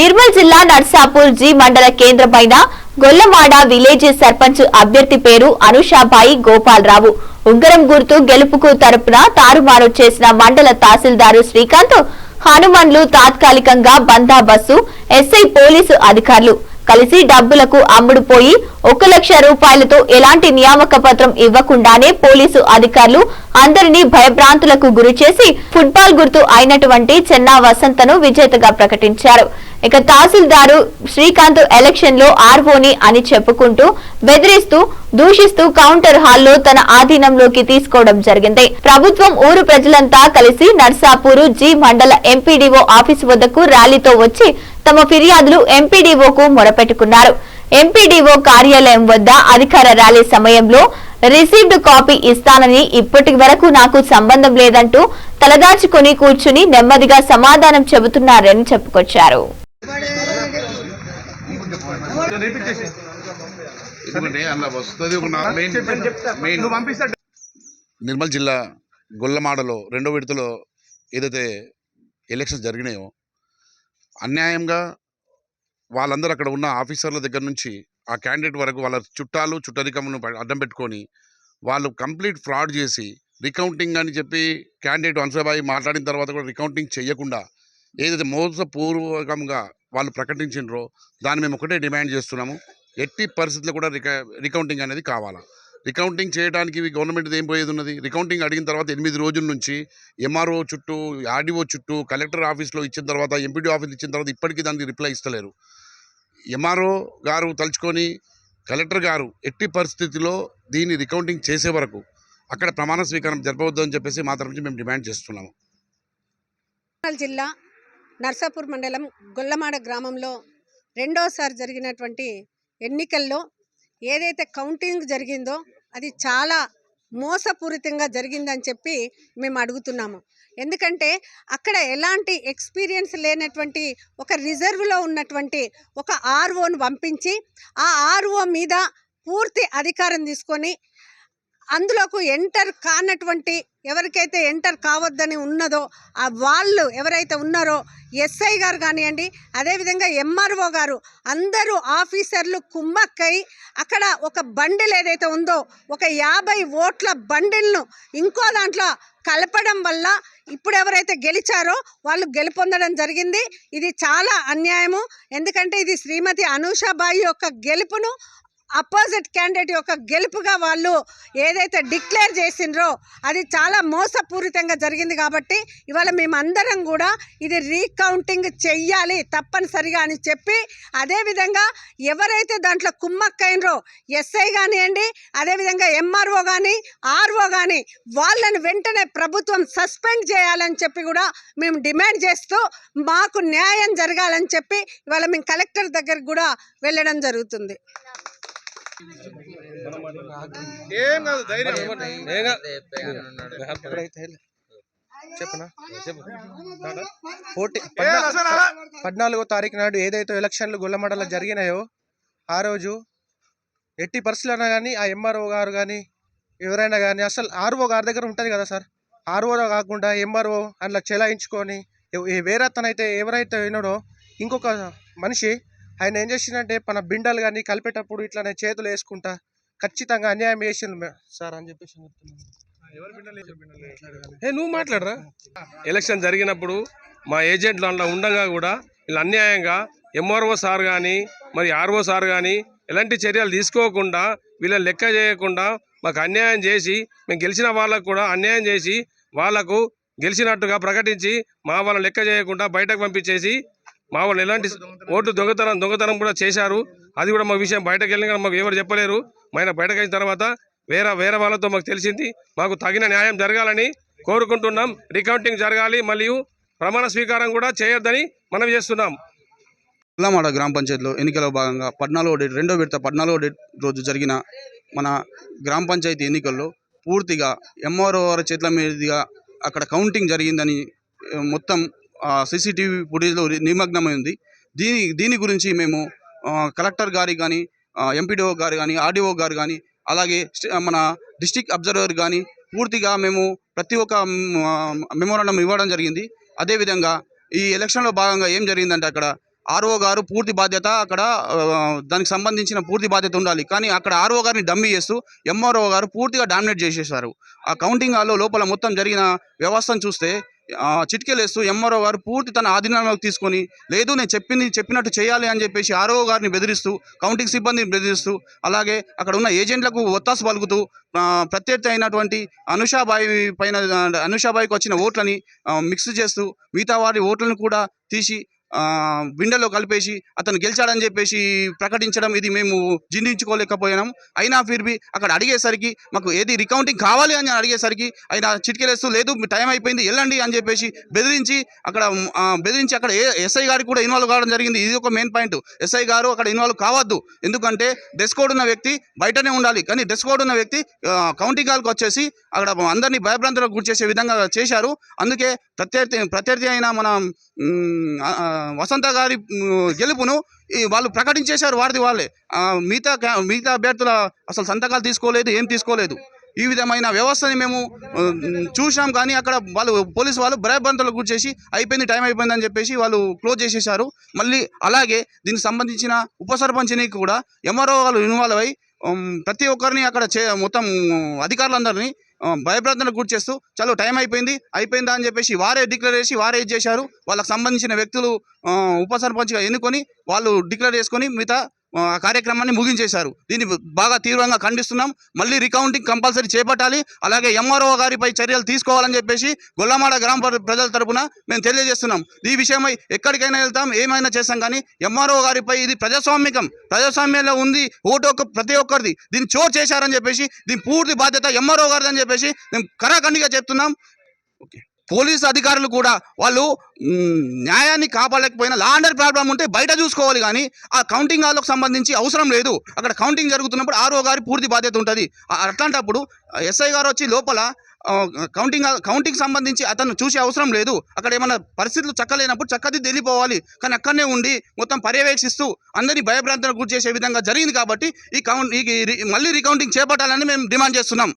నిర్మల్ జిల్లా నర్సాపూర్ జి మండల కేంద్రమైన గొల్లమాడ విలేజ్ సర్పంచ్ అభ్యర్థి పేరు అనుషాబాయి గోపాలరావు. ఉంగరం గుర్తు గెలుపుకు తరపున తారుమారు చేసిన మండల తహసీల్దారు శ్రీకాంత్ హనుమన్లు తాత్కాలికంగా బందాబస్సు ఎస్ఐ పోలీసు అధికారులు. కలిసి డబ్బులకు అమ్ముడుపోయి ఒక లక్ష రూపాయలతో ఎలాంటి నియామక పత్రం ఇవ్వకుండానే పోలీసు అధికారులు అందరినీ భయభ్రాంతులకు గురి చేసి ఫుట్బాల్ గుర్తు అయినటువంటి చెన్నా వసంతను విజేతగా ప్రకటించారు. ఇక తహసీల్దారు శ్రీకాంత్ ఎలక్షన్లో ఆర్వోని అని చెప్పుకుంటూ బెదిరిస్తూ దూషిస్తూ కౌంటర్ హాల్లో తన ఆధీనంలోకి తీసుకోవడం జరిగింది. ప్రభుత్వం ఊరు ప్రజలంతా కలిసి నర్సాపూరు జి మండల ఎంపీడీఓ ఆఫీసు వద్దకు ర్యాలీతో వచ్చి తమ ఫిర్యాదులు ఎంపీడీఓకు మొరపెట్టుకున్నారు. ఎంపీడీఓ కార్యాలయం వద్ద అధికార ర్యాలీ సమయంలో రిసీవ్డ్ కాపీ ఇస్తానని ఇప్పటి వరకు నాకు సంబంధం లేదంటూ తలదాచుకుని కూర్చుని నెమ్మదిగా సమాధానం చెబుతున్నారని చెప్పుకొచ్చారు. నిర్మల్ జిల్లా గొల్లమాడలో రెండో విడతలో ఏదైతే ఎలక్షన్స్ జరిగినాయో అన్యాయంగా వాళ్ళందరూ అక్కడ ఉన్న ఆఫీసర్ల దగ్గర నుంచి ఆ క్యాండిడేట్ వరకు వాళ్ళ చుట్టాలు చుట్టరికమును అడ్డం పెట్టుకొని వాళ్ళు కంప్లీట్ ఫ్రాడ్ చేసి రికౌంటింగ్ అని చెప్పి క్యాండిడేట్ వంశబాయి మాట్లాడిన తర్వాత కూడా రికౌంటింగ్ చేయకుండా ఏదైతే మోసపూర్వకంగా వాళ్ళు ప్రకటించినరో దాన్ని మేము ఒకటే డిమాండ్ చేస్తున్నాము. ఎట్టి పరిస్థితుల్లో కూడా రిక రికౌంటింగ్ అనేది కావాలా? రికౌంటింగ్ చేయడానికి గవర్నమెంట్ ఏం పోయేది ఉన్నది రికౌంటింగ్ అడిగిన తర్వాత ఎనిమిది రోజుల నుంచి ఎంఆర్ఓ చుట్టూ ఆర్డీఓ చుట్టూ కలెక్టర్ ఆఫీస్లో ఇచ్చిన తర్వాత ఎంపీడీ ఆఫీస్ ఇచ్చిన తర్వాత ఇప్పటికీ దానికి రిప్లై ఇస్తలేరు. ఎంఆర్ఓ గారు తలుచుకొని కలెక్టర్ గారు ఎట్టి పరిస్థితిలో దీన్ని రికౌంటింగ్ చేసే వరకు అక్కడ ప్రమాణ స్వీకారం జరపవద్దని చెప్పేసి మా తరఫు నుంచి మేము డిమాండ్ చేస్తున్నాము. జిల్లా నర్సాపూర్ మండలం గొల్లమాడ గ్రామంలో రెండోసారి జరిగినటువంటి ఎన్నికల్లో ఏదైతే కౌంటింగ్ జరిగిందో అది చాలా మోసపూరితంగా జరిగిందని చెప్పి మేము అడుగుతున్నాము. ఎందుకంటే అక్కడ ఎలాంటి ఎక్స్పీరియన్స్ లేనటువంటి ఒక రిజర్వ్లో ఉన్నటువంటి ఒక ఆర్ఓను పంపించి ఆ ఆర్ఓ మీద పూర్తి అధికారం తీసుకొని అందులోకి ఎంటర్ కానటువంటి ఎవరికైతే ఎంటర్ కావద్దని ఉన్నదో ఆ వాళ్ళు ఎవరైతే ఉన్నారో ఎస్ఐ గారు కానివ్వండి అదేవిధంగా ఎంఆర్ఓ గారు అందరూ ఆఫీసర్లు కుమ్మక్కై అక్కడ ఒక బండిల్ ఏదైతే ఉందో ఒక యాభై ఓట్ల బండిల్ను ఇంకో దాంట్లో కలపడం వల్ల ఇప్పుడు ఎవరైతే గెలిచారో వాళ్ళు గెలుపొందడం జరిగింది. ఇది చాలా అన్యాయము. ఎందుకంటే ఇది శ్రీమతి అనూషాబాయి యొక్క గెలుపును అపోజిట్ క్యాండిడేట్ యొక్క గెలుపుగా వాళ్ళు ఏదైతే డిక్లేర్ చేసిండ్రో అది చాలా మోసపూరితంగా జరిగింది కాబట్టి ఇవాళ మేమందరం కూడా ఇది రీకౌంటింగ్ చెయ్యాలి తప్పనిసరిగా అని చెప్పి అదేవిధంగా ఎవరైతే దాంట్లో కుమ్మక్కైనరో ఎస్ఐ కానివ్వండి అదేవిధంగా ఎంఆర్ఓ కానీ ఆర్ఓ కానీ వాళ్ళని వెంటనే ప్రభుత్వం సస్పెండ్ చేయాలని చెప్పి కూడా మేము డిమాండ్ చేస్తూ మాకు న్యాయం జరగాలని చెప్పి ఇవాళ మేము కలెక్టర్ దగ్గరికి కూడా వెళ్ళడం జరుగుతుంది. ఏం కాదు ధైర్యం. చెప్పనా? పోటీ? పద్నాలుగో తారీఖు నాడు ఏదైతే ఎలక్షన్లు గుల్లమడలో జరిగినాయో ఆ రోజు ఎట్టి పరిస్థితులైనా కానీ ఆ ఎంఆర్ఓ గారు కానీ ఎవరైనా కానీ అసలు ఆర్ఓ గారి దగ్గర ఉంటుంది కదా సార్? ఆర్ఓ కాకుండా ఎంఆర్ఓ అందులో చెలాయించుకొని వేరే అతనైతే ఎవరైతే విన్నాడో ఇంకొక మనిషి ఆయన ఏం చేసిందంటే మన బిండాలు కానీ కలిపేటప్పుడు ఇట్లానే చేతులు వేసుకుంటా ఖచ్చితంగా అన్యాయం చేసిండు సార్ అని చెప్పేసి. ఏ నువ్వు మాట్లాడరా. ఎలక్షన్ జరిగినప్పుడు మా ఏజెంట్ దాంట్లో ఉండగా కూడా వీళ్ళు అన్యాయంగా ఎంఆర్ఓ సార్ కానీ మరి ఆర్ఓ సార్ కానీ ఎలాంటి చర్యలు తీసుకోకుండా వీళ్ళని లెక్క చేయకుండా మాకు అన్యాయం చేసి మేము గెలిచిన వాళ్ళకు కూడా అన్యాయం చేసి వాళ్ళకు గెలిచినట్టుగా ప్రకటించి మా వాళ్ళని లెక్క చేయకుండా బయటకు పంపించేసి మా వాళ్ళు ఎలాంటి ఓటు దొంగతనం. దొంగతనం కూడా చేశారు. అది కూడా మా విషయం బయటకు వెళ్ళిన కానీ మాకు ఎవరు చెప్పలేరు. మైన బయటకు అయిన తర్వాత వేరే వేరే వాళ్ళతో మాకు తెలిసింది. మాకు తగిన న్యాయం జరగాలని కోరుకుంటున్నాం. రికౌంటింగ్ జరగాలి. మరియు ప్రమాణ స్వీకారం కూడా చేయొద్దని మనం చేస్తున్నాం. ఉల్లమాడ గ్రామ పంచాయతీలో ఎన్నికల భాగంగా పద్నాలుగో డేట్ రెండో విడత పద్నాలుగో డేట్ రోజు జరిగిన మన గ్రామ పంచాయతీ ఎన్నికల్లో పూర్తిగా ఎంఆర్ఓ వారి చేతుల మీదుగా అక్కడ కౌంటింగ్ జరిగిందని మొత్తం సీసీటీవీ ఫుటేజ్లో నిమగ్నమై ఉంది. దీని దీని గురించి మేము కలెక్టర్ గారి కానీ ఎంపీడీఓ గారు కానీ ఆర్డీఓ గారు కానీ అలాగే మన డిస్టిక్ అబ్జర్వర్ కానీ పూర్తిగా మేము ప్రతి ఒక్క మెమోరాండం ఇవ్వడం జరిగింది. అదేవిధంగా ఈ ఎలక్షన్లో భాగంగా ఏం జరిగిందంటే అక్కడ ఆర్ఓ గారు పూర్తి బాధ్యత అక్కడ దానికి సంబంధించిన పూర్తి బాధ్యత ఉండాలి. కానీ అక్కడ ఆర్ఓ గారిని డమ్మి చేస్తూ ఎంఆర్ఓ గారు పూర్తిగా డామినేట్ చేసేసారు. ఆ కౌంటింగ్ హాల్లో లోపల మొత్తం జరిగిన వ్యవస్థను చూస్తే చిటికెలేస్తూ ఎంఆర్ఓ గారు పూర్తి తన ఆధీనంలోకి తీసుకొని లేదు నేను చెప్పింది చెప్పినట్టు చేయాలి అని చెప్పేసి ఆర్ఓ గారిని బెదిరిస్తూ కౌంటింగ్ సిబ్బందిని బెదిరిస్తూ అలాగే అక్కడ ఉన్న ఏజెంట్లకు ఒత్తాసు పలుకుతూ ప్రత్యర్థి అయినటువంటి అనుషాబాయి పైన అనుషాబాయికి వచ్చిన ఓట్లని మిక్స్ చేస్తూ మిగతా వారి ఓట్లను కూడా తీసి బిండెలో కలిపేసి అతను గెలిచాడని చెప్పేసి ప్రకటించడం ఇది మేము జీర్ణించుకోలేకపోయినాం. అయినా ఫిర్బి అక్కడ అడిగేసరికి మాకు ఏది రికౌంటింగ్ కావాలి అని అడిగేసరికి ఆయన చిటికెలేస్తూ లేదు టైం అయిపోయింది వెళ్ళండి అని చెప్పేసి బెదిరించి అక్కడ బెదిరించి అక్కడ ఏ ఎస్ఐ గారికి కూడా ఇన్వాల్వ్ కావడం జరిగింది. ఇది ఒక మెయిన్ పాయింట్. ఎస్ఐ గారు అక్కడ ఇన్వాల్వ్ కావద్దు. ఎందుకంటే డ్రెస్ కోడ్ ఉన్న వ్యక్తి బయటనే ఉండాలి. కానీ డ్రెస్ కోడ్ ఉన్న వ్యక్తి కౌంటింగ్ హాల్కి వచ్చేసి అక్కడ అందరినీ భయభ్రాంతులకు గురి చేసే విధంగా చేశారు. అందుకే ప్రత్యర్థి ప్రత్యర్థి అయిన మన వసంత గారి గెలుపును ఈ వాళ్ళు ప్రకటించేశారు వారిది వాళ్ళే. మిగతా మిగతా అభ్యర్థుల అసలు సంతకాలు తీసుకోలేదు ఏం తీసుకోలేదు. ఈ విధమైన వ్యవస్థని మేము ఉమ్, చూసాం కానీ అక్కడ వాళ్ళు పోలీసు వాళ్ళు భయభ్రాంతులకు గురి అయిపోయింది టైం అయిపోయిందని చెప్పేసి వాళ్ళు క్లోజ్ చేసేసారు. మళ్ళీ అలాగే దీనికి సంబంధించిన ఉప కూడా ఎంఆర్ఓ వాళ్ళు ఇన్వాల్వ్ అయ్యి ప్రతి ఒక్కరిని అక్కడ చే మొత్తం అధికారులందరినీ ఆ, భయభ్రాంతులకు గురి చేస్తూ చలో టైం అయిపోయింది అయిపోయిందా? అని చెప్పేసి వారే డిక్లేర్ చేసి వారే ఇది చేశారు. వాళ్ళకి సంబంధించిన వ్యక్తులు ఉప సర్పంచ్గా ఎన్నుకొని వాళ్ళు డిక్లేర్ చేసుకొని మిగతా కార్యక్రమాన్ని ముగించేశారు. దీన్ని బాగా తీవ్రంగా ఖండిస్తున్నాం. మళ్ళీ రికౌంటింగ్ కంపల్సరీ చేపట్టాలి. అలాగే ఎంఆర్ఓ గారిపై చర్యలు తీసుకోవాలని చెప్పేసి గొల్లమాడ గ్రామ ప్రజల తరపున మేము తెలియజేస్తున్నాం. ఈ విషయమై ఎక్కడికైనా వెళ్తాం ఏమైనా చేస్తాం కానీ ఎంఆర్ఓ గారిపై ఇది ప్రజాస్వామికం. ప్రజాస్వామ్యంలో ఉంది ఓటు ఒక్క ప్రతి ఒక్కరిది. దీన్ని చోటు చేశారని చెప్పేసి దీని పూర్తి బాధ్యత ఎంఆర్ఓ గారిదని చెప్పేసి మేము కరాఖండిగా చెప్తున్నాం. ఓకే. పోలీసు అధికారులు కూడా వాళ్ళు న్యాయాన్ని కాపాడలేకపోయినా లా అండర్ ప్రాబ్లం ఉంటే బయట చూసుకోవాలి కానీ ఆ కౌంటింగ్ హాల్కి సంబంధించి అవసరం లేదు. అక్కడ కౌంటింగ్ జరుగుతున్నప్పుడు ఆరో గారి పూర్తి బాధ్యత ఉంటుంది. అట్లాంటప్పుడు ఎస్ఐ గారు వచ్చి లోపల కౌంటింగ్ కౌంటింగ్ సంబంధించి అతను చూసే అవసరం లేదు. అక్కడ ఏమైనా పరిస్థితులు చక్కలేనప్పుడు చక్కది వెళ్ళిపోవాలి కానీ అక్కడనే ఉండి మొత్తం పర్యవేక్షిస్తూ అందరినీ భయభ్రాంతులకు గురి చేసే విధంగా జరిగింది కాబట్టి ఈ కౌంట్ ఈ రి- మళ్ళీ రికౌంటింగ్ చేపట్టాలని మేము డిమాండ్ చేస్తున్నాం.